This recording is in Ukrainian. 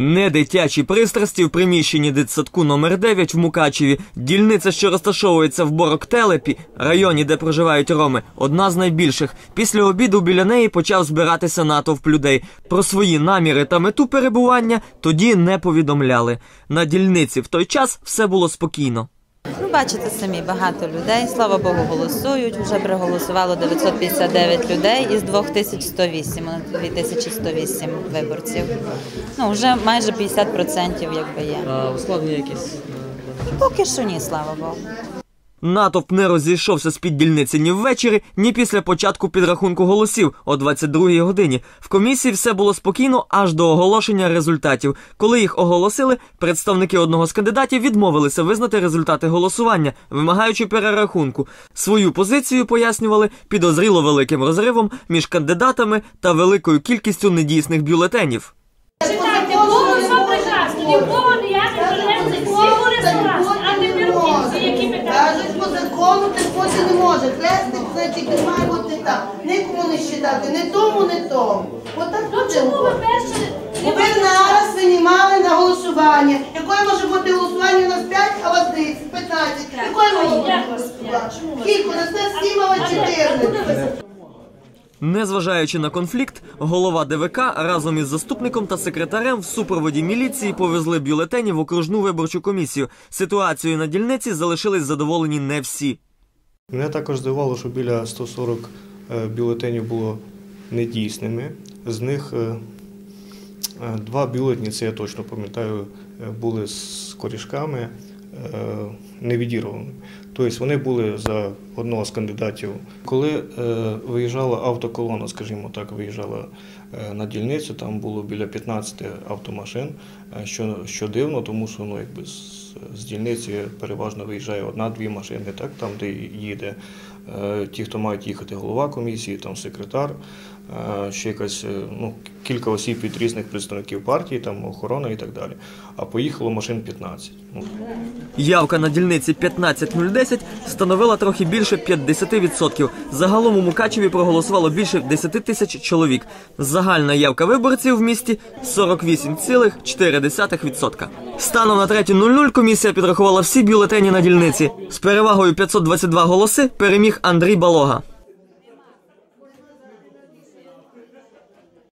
Не дитячі пристрасті в приміщенні дитсадку номер 9 в Мукачеві. Дільниця, що розташовується в Бороктелепі, районі, де проживають роми, одна з найбільших. Після обіду біля неї почав збиратися натовп людей. Про свої наміри та мету перебування тоді не повідомляли. На дільниці в той час все було спокійно. Ну, бачите самі, багато людей, слава Богу, голосують. Вже проголосувало 959 людей із 2108, ну, 2108 виборців. Ну, вже майже 50% якби є. А ускладнення якісь? Поки що ні, слава Богу. Натовп не розійшовся з під дільниці ні ввечері, ні після початку підрахунку голосів о 22-й годині. В комісії все було спокійно аж до оголошення результатів. Коли їх оголосили, представники одного з кандидатів відмовилися визнати результати голосування, вимагаючи перерахунку. Свою позицію пояснювали підозріло великим розривом між кандидатами та великою кількістю недійсних бюлетенів. Читайте, було значить, має бути так. Нікому не считати, не тому, не тому. Отак Ну буде. чому ви перше ви зараз винімали на голосування. Якої може бути голосування у нас 5, а у вас 10, 15. Якої може бути голосування? У нас не 7, а у вас 14. Незважаючи на конфлікт, голова ДВК разом із заступником та секретарем в супроводі міліції повезли бюлетені в окружну виборчу комісію. Ситуацією на дільниці залишились задоволені не всі. Мене також здивувало, що біля 140 е, бюлетенів було недійсними. З них е, е, два бюлетні, це я точно пам'ятаю, були з корішками невідірваними. Тобто вони були за одного з кандидатів. Коли е, виїжджала автоколона, скажімо так, виїжджала е, на дільницю, там було біля 15 автомашин, е, що, що дивно, тому що ну, якби з, з дільниці переважно виїжджає одна-дві машини, так, там, де їде ті, хто мають їхати, голова комісії, там секретар, е, ще якась е, ну, кілька осіб від різних представників партії, там охорона і так далі. А поїхало машин 15. Ну, Явка на дільниці 15010 становила трохи більше 50%. Загалом у Мукачеві проголосувало більше 10 тисяч чоловік. Загальна явка виборців в місті 48,4%. Станом на 3.00 комісія підрахувала всі бюлетені на дільниці. З перевагою 522 голоси переміг Андрій Балога.